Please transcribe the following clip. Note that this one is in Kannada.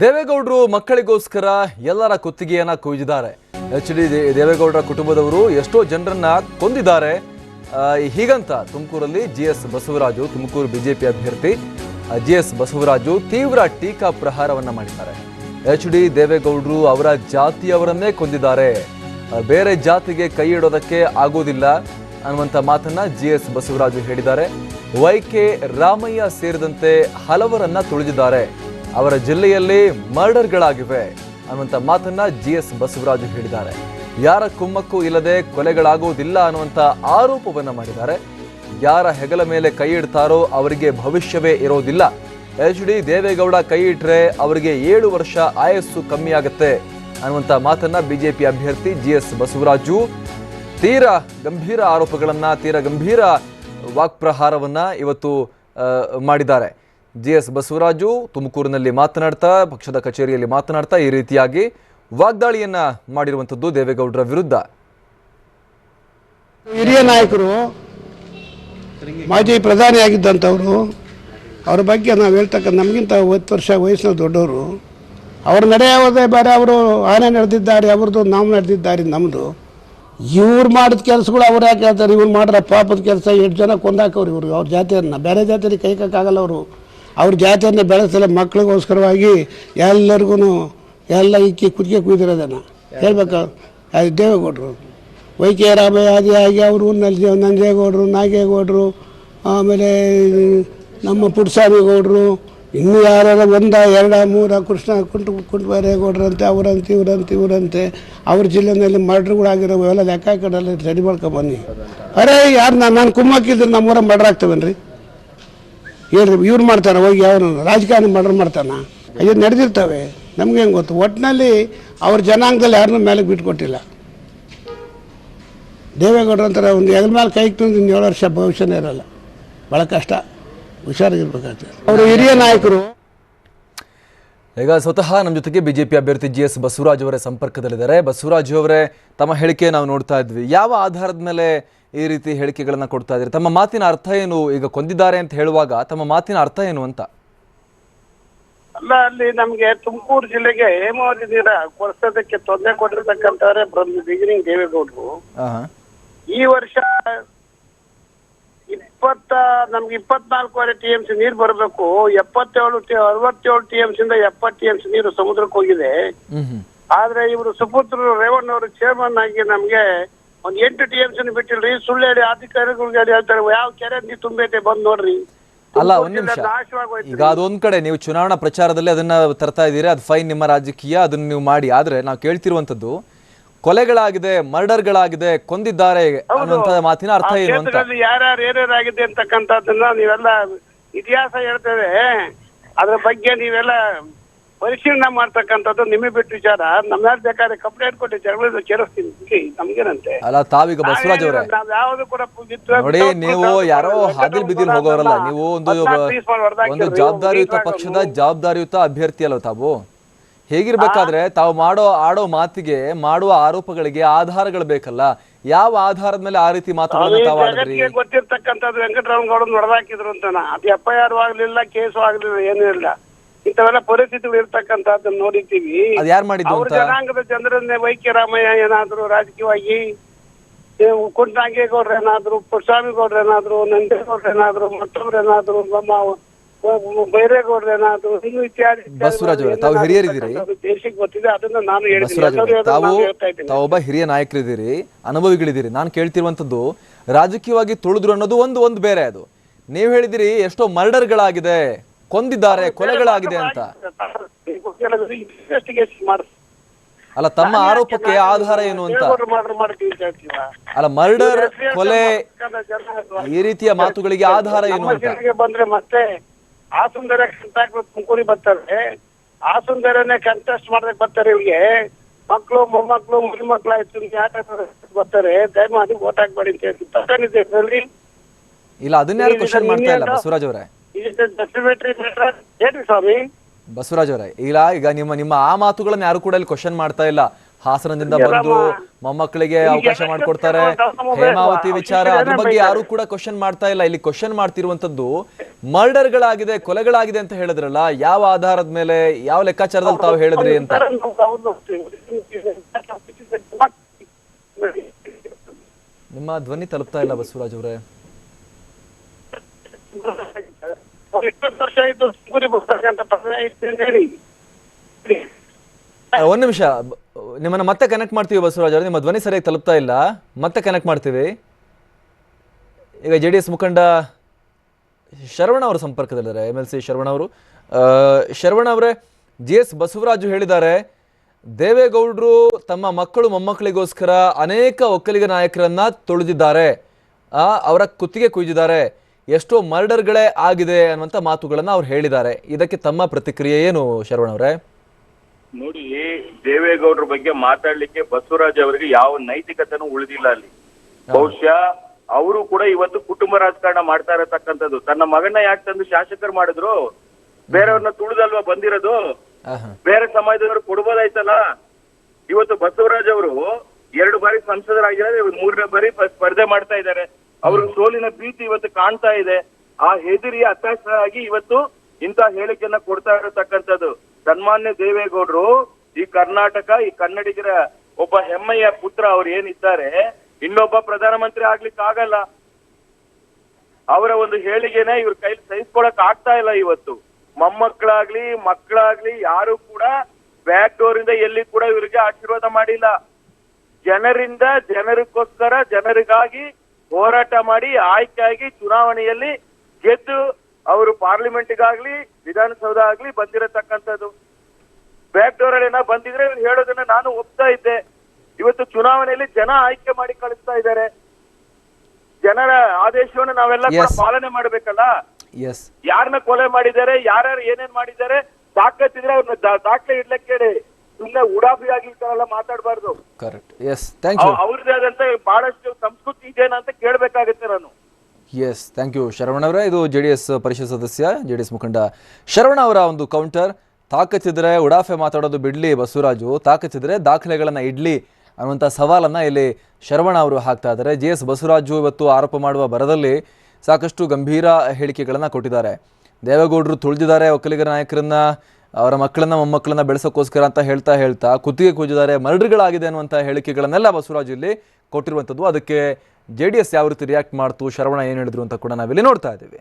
ದೇವೇಗೌಡರು ಮಕ್ಕಳಿಗೋಸ್ಕರ ಎಲ್ಲರ ಕುತ್ತಿಗೆಯನ್ನ ಕೊಯ್ದಿದ್ದಾರೆ. ಎಚ್ ಡಿ ದೇವೇಗೌಡರ ಕುಟುಂಬದವರು ಎಷ್ಟೋ ಜನರನ್ನ ಕೊಂದಿದ್ದಾರೆ. ಹೀಗಂತ ತುಮಕೂರಲ್ಲಿ G S Basavaraju, Tumakuru BJP ಅಭ್ಯರ್ಥಿ ಜಿ ಎಸ್ ಬಸವರಾಜು ತೀವ್ರ ಟೀಕಾ ಪ್ರಹಾರವನ್ನ ಮಾಡಿದ್ದಾರೆ. ಎಚ್ ಡಿ ದೇವೇಗೌಡರು ಅವರ ಜಾತಿಯವರನ್ನೇ ಕೊಂದಿದ್ದಾರೆ. ಬೇರೆ ಜಾತಿಗೆ ಕೈ ಇಡೋದಕ್ಕೆ ಆಗೋದಿಲ್ಲ ಅನ್ನುವಂಥ ಮಾತನ್ನ ಜಿ ಎಸ್ ಬಸವರಾಜು ಹೇಳಿದ್ದಾರೆ. ವೈ ಕೆ ರಾಮಯ್ಯ ಸೇರಿದಂತೆ ಹಲವರನ್ನ ತುಳಿದಿದ್ದಾರೆ. ಅವರ ಜಿಲ್ಲೆಯಲ್ಲಿ ಮರ್ಡರ್ಗಳಾಗಿವೆ ಅನ್ನುವಂಥ ಮಾತನ್ನ ಜಿ ಎಸ್ ಬಸವರಾಜು ಹೇಳಿದ್ದಾರೆ. ಯಾರ ಕುಮ್ಮಕ್ಕು ಇಲ್ಲದೆ ಕೊಲೆಗಳಾಗುವುದಿಲ್ಲ ಅನ್ನುವಂಥ ಆರೋಪವನ್ನ ಮಾಡಿದ್ದಾರೆ. ಯಾರ ಹೆಗಲ ಮೇಲೆ ಕೈ ಇಡ್ತಾರೋ ಅವರಿಗೆ ಭವಿಷ್ಯವೇ ಇರೋದಿಲ್ಲ. ಎಚ್ ಡಿ ದೇವೇಗೌಡ ಕೈ ಇಟ್ಟರೆ ಅವರಿಗೆ ಏಳು ವರ್ಷ ಆಯಸ್ಸು ಕಮ್ಮಿ ಆಗುತ್ತೆ ಅನ್ನುವಂಥ ಮಾತನ್ನ ಬಿಜೆಪಿ ಅಭ್ಯರ್ಥಿ ಜಿ ಎಸ್ ಬಸವರಾಜು. ತೀರ ಗಂಭೀರ ಆರೋಪಗಳನ್ನ, ತೀರ ಗಂಭೀರ ವಾಕ್ಪ್ರಹಾರವನ್ನು ಇವತ್ತು ಮಾಡಿದ್ದಾರೆ. ಜಿ ಎಸ್ ಬಸವರಾಜು ತುಮಕೂರಿನಲ್ಲಿ ಮಾತನಾಡ್ತಾ, ಪಕ್ಷದ ಕಚೇರಿಯಲ್ಲಿ ಮಾತನಾಡ್ತಾ ಈ ರೀತಿಯಾಗಿ ವಾಗ್ದಾಳಿಯನ್ನ ಮಾಡಿರುವಂಥದ್ದು ದೇವೇಗೌಡರ ವಿರುದ್ಧ. ಹಿರಿಯ ನಾಯಕರು, ಮಾಜಿ ಪ್ರಧಾನಿಯಾಗಿದ್ದಂಥವರು, ಅವ್ರ ಬಗ್ಗೆ ನಾವು ಹೇಳ್ತಕ್ಕ ನಮಗಿಂತ ಹತ್ತು ವರ್ಷ ವಯಸ್ಸಿನ ದೊಡ್ಡವರು, ಅವ್ರ ನಡೆಯೋದೇ ಬೇರೆ ಅವರು ಆನೆ ನಡೆದಿದ್ದಾರೆ, ಅವ್ರದ್ದು ನಾವು ನಡೆದಿದ್ದಾರೆ ನಮ್ಮದು ಇವ್ರು ಮಾಡಿದ ಕೆಲಸಗಳು ಅವ್ರು ಯಾಕೆ ಹೇಳ್ತಾರೆ? ಇವ್ರು ಮಾಡಿದ್ರೆ ಪಾಪದ ಕೆಲಸ ಎಷ್ಟು ಜನ ಕೊಂದಾಕವ್ರು ಇವರು. ಅವ್ರ ಜಾತಿಯನ್ನು, ಬೇರೆ ಜಾತಿಯಲ್ಲಿ ಕೈ ಹಾಕಾಗಲ್ಲ ಅವರು. ಅವ್ರ ಜಾತಿಯನ್ನು ಬೆಳೆಸಲ್ಲ ಮಕ್ಕಳಿಗೋಸ್ಕರವಾಗಿ ಎಲ್ಲರಿಗೂ ಎಲ್ಲ ಇಕ್ಕಿ ಕುದಿಗೆ ಕುಯ್ದಿರೋದನ್ನು. ಹೇಳ್ಬೇಕು? ಅದು ದೇವೇಗೌಡರು. ವೈ ಕೆ ರಾಮಯ್ಯ ಆಗಿ ಅವರು ನಲ್ಲಿ ನಂಜೇಗೌಡರು ನಾಗೇಗೌಡರು ಆಮೇಲೆ ನಮ್ಮ ಪುಟ್ಟಸ್ವಾಮಿಗೌಡರು ಇನ್ನೂ ಯಾರು ಒಂದ, ಎರಡ, ಮೂರ ಕೃಷ್ಣ ಕುಂಟು ಕುಂಟುಬಾರೇಗೌಡ್ರಂತೆ ಅವರಂತೆ, ಇವರಂತೆ ಇವರಂತೆ, ಅವ್ರ ಜಿಲ್ಲೆನಲ್ಲಿ ಮರ್ಡ್ರುಗಳಾಗಿರೋ ಎಲ್ಲ ಲೆಕ್ಕ ಕಡಲ್ಲಿ ರೆಡಿ ಮಾಡ್ಕೊಂಬನ್ನಿ ಅರೇ ಯಾರು ನಾನು ನಾನು ಕುಮ್ಮಕ್ಕಿದ್ರೆ ನಮ್ಮೂರ ಮರ್ಡ್ರ್ ಆಗ್ತವೇನ್ರಿ? ಹೇಳ್ರಿ ಇವ್ರು ಮಾಡ್ತಾನೆ ಹೋಗಿ ಅವನು ರಾಜಕಾರಣಿ ಮರ್ಡರ್ ಮಾಡ್ತಾನ? ಅಯ್ಯೋ ನಡೆದಿರ್ತವೆ. ನಮ್ಗೆ ಹೆಂಗೆ ಗೊತ್ತು? ಒಟ್ಟಿನಲ್ಲಿ ಅವ್ರ ಜನಾಂಗದಲ್ಲಿ ಯಾರನ್ನೂ ಮೇಲೆ ಬಿಟ್ಕೊಟ್ಟಿಲ್ಲ ದೇವೇಗೌಡರು ಅಂತಾರೆ ಒಂದು ಎದ್ರ ಮೇಲೆ ಕೈ ಇಟ್ಟು ಇನ್ನು ಏಳು ವರ್ಷ ಭವಿಷ್ಯನೇ ಇರಲ್ಲ. ಭಾಳ ಕಷ್ಟ. ಹುಷಾರಾಗಿರ್ಬೇಕಾಗ್ತದೆ. ಅವರು ಹಿರಿಯ ನಾಯಕರು. ಈಗ ಸ್ವತಃ ನಮ್ಮ ಜೊತೆಗೆ ಬಿಜೆಪಿ ಅಭ್ಯರ್ಥಿ ಜಿ ಎಸ್ ಬಸವರಾಜ್ ಅವರೇ ಸಂಪರ್ಕದಲ್ಲಿದ್ದಾರೆ. ಬಸವರಾಜ್ ಅವರೇ ತಮ್ಮ ಹೇಳಿಕೆ ನಾವು ನೋಡ್ತಾ ಇದ್ವಿ. ಯಾವ ಆಧಾರದ ಮೇಲೆ ಈ ರೀತಿ ಹೇಳಿಕೆಗಳನ್ನು ಕೊಡ್ತಾ ಇದ್ದಾರೆ. ತಮ್ಮ ಮಾತಿನ ಅರ್ಥ ಏನು ಈಗ ಕೊಂದಿದ್ದಾರೆ ಅಂತ ಹೇಳುವಾಗ ತಮ್ಮ ಮಾತಿನ ಅರ್ಥ ಏನು ಅಂತ? ಅಲ್ಲ ಅಲ್ಲಿ ನಮ್ಗೆ ತುಮಕೂರು ಜಿಲ್ಲೆಗೆ ಹೇಮಾವತಿ ನೀರ ಕೊಡ್ಸೋದಕ್ಕೆ ತೊಂದರೆ ಕೊಟ್ಟಿರ್ತಕ್ಕಂಥವ್ರೆ ಫ್ರಮ್ ಬಿಗಿನಿಂಗ್ ದೇವೇಗೌಡರು. ಈ ವರ್ಷ ಇಪ್ಪತ್ತ ನಮ್ಗೆ ಇಪ್ಪತ್ನಾಲ್ಕೂವರೆ ಟಿ ಎಂ ಸಿ ನೀರು ಬರಬೇಕು. ಎಪ್ಪತ್ತೇಳು ಅರವತ್ತೇಳು ಟಿ ಎಂ ಸಿಂದ ಎಪ್ಪತ್ತು ಟಿ ಎಂ ಸಿ ನೀರು ಸಮುದ್ರಕ್ಕೆ ಹೋಗಿದೆ. ಆದ್ರೆ ಇವರು ಸುಪುತ್ರರು ರೇವಣ್ಣ ಅವರು ಚೇರ್ಮನ್ ಆಗಿ ನಮ್ಗೆ ಒಂದ್ ಎಂಟು ಟಿ ಎಂ ಸಿ ಬಿಟ್ಟಿಲ್ರಿ ಸುಳ್ಳು ಹೇಳಿ ಅಧಿಕಾರಿಗಳಿಗೆ ಹೇಳ್ತಾರೆ ಯಾವ ಕೆರೆ ನೀರು ತುಂಬೈತೆ ಬಂದ್ ನೋಡ್ರಿ. ಅಲ್ಲ ಒಂದ್ ನಿಮಿಷ. ಈಗ ಅದೊಂದ್ ಕಡೆ ನೀವು ಚುನಾವಣಾ ಪ್ರಚಾರದಲ್ಲಿ ಅದನ್ನ ತರ್ತಾ ಇದೀರಿ ಅದು ಫೈನ್ ನಿಮ್ಮ ರಾಜಕೀಯ ಅದನ್ನ ನೀವು ಮಾಡಿ. ಆದ್ರೆ ನಾವು ಕೇಳ್ತಿರುವಂತದ್ದು ಕೊಲೆಗಳಾಗಿದೆ ಮರ್ಡರ್ಗಳಾಗಿದೆ ಕೊಂದಿದ್ದಾರೆ ಅನ್ನುವಂತ ಮಾತಿನ ಅರ್ಥ ಏನು ಅಂತ? ಯಾರ್ಯಾರು ಏನೇನಾಗಿದೆ ಅಂತಕ್ಕಂತದನ್ನ ಅಂತಕ್ಕಂಥದ್ದನ್ನ ನೀವೆಲ್ಲ ಇತಿಹಾಸ ಹೇಳ್ತೇವೆ. ಅದ್ರ ಬಗ್ಗೆ ನೀವೆಲ್ಲ ಪರಿಶೀಲನೆ ಮಾಡ್ತಕ್ಕಂಥದ್ದು ನಿಮಗೆ ಬಿಟ್ಟು ವಿಚಾರ. ನಮ್ಮ ಯಾರು ಬೇಕಾದ್ರೆ ಕಂಪ್ಲೇಂಟ್ ಕೊಟ್ಟು ಜಗಳ ಸೇರಿಸ್ತೀನಿ. ಬಿಡಿ, ನಮ್ಗೇನಂತೆ? ಅಲ್ಲ ತಾವೀಗ ಬಸವರಾಜ್ ಅವರೇ. ನಾವ್ ಯಾವ್ದು ಕೂಡ ನೋಡಿ ನೀವು ಯಾರೋ ಹಾದಿಲ್ ಬಿದ್ದಿಲ್ ಹೋಗೋರಲ್ಲ ನೀವು ಒಂದು ಒಂದು ಜವಾಬ್ದಾರಿಯುತ ಪಕ್ಷದ ಜವಾಬ್ದಾರಿಯುತ ಅಭ್ಯರ್ಥಿ ಅಲ್ವ ತಾವು. ಹೇಗಿರ್ಬೇಕಾದ್ರೆ ತಾವು ಮಾಡೋ ಆಡೋ ಮಾತಿಗೆ ಮಾಡುವ ಆರೋಪಗಳಿಗೆ ಆಧಾರಗಳು ಬೇಕಲ್ಲ. ಯಾವ ಆಧಾರದ ಮೇಲೆ ಆ ರೀತಿ ಮಾತುಗಳನ್ನು ತಾವು ಆಡಿದ್ರಿ? ಜಗತ್ತಿಗೆ ಗೊತ್ತಿರ್ತಕ್ಕಂಥದ್ದು ವೆಂಕಟರಾಮಗೌಡನ್ ಹೊಡೆದಾಕಿದ್ರು ಅಂತಾನ. ಅದು ಎಫ್ ಐ ಆರ್ ಆಗ್ಲಿಲ್ಲ ಕೇಸು ಆಗ್ಲಿಲ್ಲ ಏನೂ ಇಲ್ಲ. ಇಂಥವೆಲ್ಲ ಪರಿಸ್ಥಿತಿಗಳು ಇರ್ತಕ್ಕಂಥದ್ದನ್ನ ನೋಡಿದ್ದೀವಿ. ಅದ್ ಯಾರ್ ಮಾಡಿದ್ದು ಅವ್ರ ಅಂತ? ಜನಾಂಗದ ಜನರನ್ನೇ ವೈಕ್ಯರಾಮಯ್ಯ ಏನಾದ್ರು ರಾಜಕೀಯವಾಗಿ ಕುಂಟಾಂಗೇಗೌಡ್ರ ಏನಾದ್ರು ಪುಟ್ಸ್ವಾಮಿಗೌಡ್ರು ಏನಾದ್ರು ನಂದೇಗೌಡ್ರ ಏನಾದ್ರು ಮತ್ತೊಬ್ರು ಏನಾದ್ರು ನಮ್ಮ ಬೈರೇಗೌಡ್ರ ಏನಾದ್ರು ಇನ್ನು ಇತ್ಯಾದಿ ಇತ್ಯಾದಿ ಬಸವರಾಜ್ ಅವರೇ, ತಾವು ಹಿರಿಯರಿದ್ದೀರಿ? ದೇಶಕ್ಕೆ ಗೊತ್ತಿದೆ ಅದನ್ನ ನಾನು ಹೇಳ್ತೀನಿ ಬಸವರಾಜ್ ಎಲ್ಲರೂ ಅವರೇ, ಹೇಳೋದು ತಾವು ನಾನು ಹೇಳ್ತಾ ಇದ್ದೀನಿ. ತಾವೊಬ್ಬ ಹಿರಿಯ ನಾಯಕರಿದ್ದೀರಿ ಅನುಭವಿಗಳಿದ್ದೀರಿ. ನಾನು ಕೇಳ್ತಿರುವಂತದ್ದು ರಾಜಕೀಯವಾಗಿ ತುಳಿದ್ರು ಅನ್ನೋದು ಒಂದು ಒಂದು ಬೇರೆ ಅದು. ನೀವು ಹೇಳಿದಿರಿ ಎಷ್ಟೋ ಮರ್ಡರ್ಗಳಾಗಿದೆ. ಕೊಂದಿದ್ದಾರೆ ಕೊಲೆಗಳಾಗಿದೆ ಅಂತ. ಅಲ್ಲ ತಮ್ಮ ಆರೋಪಕ್ಕೆ ಆಧಾರ ಏನು ಅಂತ? ಅಲ್ಲ ಮರ್ಡರ್ ಕೊಲೆ ಈ ರೀತಿಯ ಮಾತುಗಳಿಗೆ ಆಧಾರ ಏನು ಅಂತ? ಬಂದ್ರೆ ಮತ್ತೆ ಆ ಸುಂದರ ತುಮಕೂರಿ ಬರ್ತಾರೆ. ಆ ಸುಂದರನೇ ಕಂಟೆಸ್ಟ್ ಮಾಡಕ್ ಬರ್ತಾರೆ ಇವ್ರಿಗೆ. ಮಕ್ಕಳು ಮೊಮ್ಮಕ್ಕಳು ಮರಿ ಮಕ್ಳು ಆಯ್ತು ಬರ್ತಾರೆ. ದಯಮಾಡಿ ಓಟ್ ಹಾಕ್ಬೇಡಿ ಅಂತ ಹೇಳ್ತೀನಿ ಇಲ್ಲ ಅದನ್ನೇ ಕ್ವಶನ್ ಮಾಡ್ತಾ ಇಲ್ಲ ಬಸವರಾಜ್ ಅವರೇ? ಸ್ವಾಮಿ. ಬಸವರಾಜ್ ಅವರೇ ಇಲ್ಲ ಈಗ ನಿಮ್ಮ ನಿಮ್ಮ ಆ ಮಾತುಗಳನ್ನ ಯಾರು ಕೂಡ ಇಲ್ಲಿ ಕ್ವಶನ್ ಮಾಡ್ತಾ ಇಲ್ಲ. ಹಾಸನದಿಂದ ಬಂದು ಮೊಮ್ಮಕ್ಕಳಿಗೆ ಅವಕಾಶ ಮಾಡಿಕೊಡ್ತಾರೆ. ಹೇಮಾವತಿ ವಿಚಾರ ಅದ್ರ ಬಗ್ಗೆ ಯಾರು ಕೂಡ ಕ್ವಶನ್ ಮಾಡ್ತಾ ಇಲ್ಲ. ಇಲ್ಲಿ ಕ್ವಶನ್ ಮಾಡ್ತಿರುವಂತದ್ದು ಮರ್ಡರ್ ಗಳಾಗಿದೆ ಕೊಲೆಗಳಾಗಿದೆ ಅಂತ ಹೇಳಿದ್ರಲ್ಲ ಯಾವ ಆಧಾರದ ಮೇಲೆ ಯಾವ ಲೆಕ್ಕಾಚಾರದಲ್ಲಿ ತಾವು ಹೇಳಿದ್ರಿ ಅಂತ? ನಿಮ್ಮ ಧ್ವನಿ ತಲುಪ್ತಾ ಇಲ್ಲ ಬಸವರಾಜ್ ಅವರೇ. ಒಂದ್ ನಿಮಿಷ. ನಿಮ್ಮನ್ನ ಮತ್ತೆ ಕನೆಕ್ಟ್ ಮಾಡ್ತೀವಿ ಬಸವರಾಜ್ ಅವರು. ನಿಮ್ಮ ಧ್ವನಿ ಸರಿಯಾಗಿ ತಲುಪ್ತಾ ಇಲ್ಲ. ಮತ್ತೆ ಕನೆಕ್ಟ್ ಮಾಡ್ತೀವಿ. ಈಗ ಜೆ ಡಿ ಎಸ್ ಮುಖಂಡ ಶರವಣ ಅವರ ಸಂಪರ್ಕದಲ್ಲಿದ್ದಾರೆ ಎಂ ಎಲ್ ಸಿ ಶರವಣ ಅವರು. ಶರವಣ ಅವರೇ ಜಿ ಎಸ್ ಬಸವರಾಜು ಹೇಳಿದ್ದಾರೆ, ದೇವೇಗೌಡರು ತಮ್ಮ ಮಕ್ಕಳು ಮೊಮ್ಮಕ್ಕಳಿಗೋಸ್ಕರ ಅನೇಕ ಒಕ್ಕಲಿಗ ನಾಯಕರನ್ನ ತೊಳೆದಿದ್ದಾರೆ. ಅವರ ಕುತ್ತಿಗೆ ಕುಯ್ದಿದ್ದಾರೆ. ಎಷ್ಟೋ ಮರ್ಡರ್ಗಳೇ ಆಗಿದೆ ಅನ್ನುವಂತ ಮಾತುಗಳನ್ನ ಅವ್ರು ಹೇಳಿದ್ದಾರೆ. ಇದಕ್ಕೆ ತಮ್ಮ ಪ್ರತಿಕ್ರಿಯೆ ಏನು ಶರವಣ ಅವರೇ? ನೋಡಿ ದೇವೇಗೌಡರ ಬಗ್ಗೆ ಮಾತಾಡ್ಲಿಕ್ಕೆ ಬಸವರಾಜ್ ಅವರಿಗೆ ಯಾವ ನೈತಿಕತೆನೂ ಉಳಿದಿಲ್ಲ ಅಲ್ಲಿ. ಬಹುಶಃ ಅವರು ಕೂಡ ಇವತ್ತು ಕುಟುಂಬ ರಾಜಕಾರಣ ಮಾಡ್ತಾ ಇರತಕ್ಕಂಥದ್ದು. ತನ್ನ ಮಗನ ಯಾಕೆ ತಂದು ಶಾಸಕರು ಮಾಡಿದ್ರು? ಬೇರೆಯವ್ರನ್ನ ತುಳಿದಲ್ವಾ ಬಂದಿರೋದು. ಬೇರೆ ಸಮಾಜದವರು ಕೊಡ್ಬೋದಾಯ್ತಲ್ಲ? ಇವತ್ತು ಬಸವರಾಜ್ ಅವರು ಎರಡು ಬಾರಿ ಸಂಸದರಾಗಿದ್ದಾರೆ ಮೂರನೇ ಬಾರಿ ಸ್ಪರ್ಧೆ ಮಾಡ್ತಾ ಇದ್ದಾರೆ. ಅವ್ರ ಸೋಲಿನ ಭೀತಿ ಇವತ್ತು ಕಾಣ್ತಾ ಇದೆ. ಆ ಹೆದರಿ ಆಗಿ ಇವತ್ತು ಇಂಥ ಹೇಳಿಕೆಯನ್ನ ಕೊಡ್ತಾ ಇರತಕ್ಕಂಥದ್ದು. ಸನ್ಮಾನ್ಯ ದೇವೇಗೌಡರು ಈ ಕರ್ನಾಟಕ ಈ ಕನ್ನಡಿಗರ ಒಬ್ಬ ಹೆಮ್ಮೆಯ ಪುತ್ರ ಅವ್ರು ಏನಿದ್ದಾರೆ ಇನ್ನೊಬ್ಬ ಪ್ರಧಾನಮಂತ್ರಿ ಆಗ್ಲಿಕ್ಕೆ ಆಗಲ್ಲ. ಅವರ ಒಂದು ಹೇಳಿಕೆನ ಇವ್ರ ಕೈಲಿ ಸಹಿಸ್ಕೊಳಕ್ ಆಗ್ತಾ ಇಲ್ಲ ಇವತ್ತು. ಮೊಮ್ಮಕ್ಕಳಾಗ್ಲಿ ಮಕ್ಕಳಾಗ್ಲಿ ಯಾರು ಕೂಡ ಬ್ಯಾಕ್ ಡೋರ್ ಇಂದ ಎಲ್ಲಿ ಕೂಡ ಇವರಿಗೆ ಆಶೀರ್ವಾದ ಮಾಡಿಲ್ಲ. ಜನರಿಂದ ಜನರಿಗೋಸ್ಕರ ಜನರಿಗಾಗಿ ಹೋರಾಟ ಮಾಡಿ ಆಯ್ಕೆಯಾಗಿ ಚುನಾವಣೆಯಲ್ಲಿ ಗೆದ್ದು ಅವರು ಪಾರ್ಲಿಮೆಂಟ್ಗಾಗ್ಲಿ ವಿಧಾನಸೌಧ ಆಗ್ಲಿ ಬಂದಿರತಕ್ಕಂಥದ್ದು. ಬ್ಯಾಕ್ ಡೋರ್ ಅಲ್ಲಿ ಏನೋ ಬಂದಿದ್ರೆ ಇವ್ರು ಹೇಳೋದನ್ನ ನಾನು ಒಪ್ತಾ ಇದ್ದೆ. ಇವತ್ತು ಚುನಾವಣೆಯಲ್ಲಿ ಜನ ಆಯ್ಕೆ ಮಾಡಿ ಕಳಿಸ್ತಾ ಇದ್ದಾರೆ. ಜನರ ಆದೇಶವನ್ನು ನಾವೆಲ್ಲ. ಪಾಲನೆ ಮಾಡ್ಬೇಕಲ್ಲ? ಯಾರನ್ನ ಕೊಲೆ ಮಾಡಿದ್ದಾರೆ ಯಾರ್ಯಾರು ಏನೇನ್ ಮಾಡಿದ್ದಾರೆ ತಾಕತ್ತಿದ್ರೆ ಅವ್ರನ್ನ ದಾಖಲೆ ಇಡ್ಲಕ್ಕೆ ಕೇಳಿ. ಸುಮ್ಮನೆ ಉಡಾಫಿಯಾಗಿ ಈ ತರ ಎಲ್ಲ ಮಾತಾಡಬಾರ್ದು ಕರೆಕ್ಟ್ ಎಸ್ ಥ್ಯಾಂಕ್ ಯು ಅವ್ರದ್ದೇ ಆದಂತ ಬಹಳಷ್ಟು ಸಂಸ್ಕೃತಿ ಇದೆನಾ ಅಂತ ಕೇಳ್ಬೇಕಾಗುತ್ತೆ ನಾನು. ಎಸ್ ಥ್ಯಾಂಕ್ ಯು ಶರವಣ ಅವರೇ. ಇದು ಜೆ ಡಿ ಎಸ್ ಪರಿಷತ್ ಸದಸ್ಯ ಜೆ ಡಿ ಎಸ್ ಮುಖಂಡ ಶರವಣ ಅವರ ಒಂದು ಕೌಂಟರ್ ತಾಕತ್ತಿದ್ರೆ ಉಡಾಫೆ ಮಾತಾಡೋದು ಬಿಡ್ಲಿ ಬಸವರಾಜು. ತಾಕತ್ತಿದ್ರೆ ದಾಖಲೆಗಳನ್ನು ಇಡ್ಲಿ ಅನ್ನುವಂಥ ಸವಾಲನ್ನ ಇಲ್ಲಿ ಶರವಣ ಅವರು ಹಾಕ್ತಾ ಇದ್ದಾರೆ. ಜೆ ಎಸ್ ಬಸವರಾಜು ಇವತ್ತು ಆರೋಪ ಮಾಡುವ ಬರದಲ್ಲಿ ಸಾಕಷ್ಟು ಗಂಭೀರ ಹೇಳಿಕೆಗಳನ್ನು ಕೊಟ್ಟಿದ್ದಾರೆ. ದೇವೇಗೌಡರು ತುಳಿದಿದ್ದಾರೆ ಒಕ್ಕಲಿಗರ ನಾಯಕರನ್ನ. ಅವರ ಮಕ್ಕಳನ್ನ, ಮೊಮ್ಮಕ್ಕಳನ್ನ ಬೆಳೆಸೋಕ್ಕೋಸ್ಕರ ಅಂತ ಹೇಳ್ತಾ ಹೇಳ್ತಾ ಕುತ್ತಿಗೆ ಕೂಜಿದ್ದಾರೆ ಮರ್ಡರ್ಗಳಾಗಿದೆ ಅನ್ನುವಂಥ ಹೇಳಿಕೆಗಳನ್ನೆಲ್ಲ ಬಸವರಾಜ್ ಇಲ್ಲಿ ಕೊಟ್ಟಿರುವಂಥದ್ದು. ಅದಕ್ಕೆ ಜೆ ಡಿ ಎಸ್ ಯಾವ ರೀತಿ ರಿಯಾಕ್ಟ್ ಮಾಡ್ತು? ಶರವಣ ಏನು ಹೇಳಿದ್ರು ಅಂತ ಕೂಡ ನಾವಿಲ್ಲಿ ನೋಡ್ತಾ ಇದ್ದೀವಿ.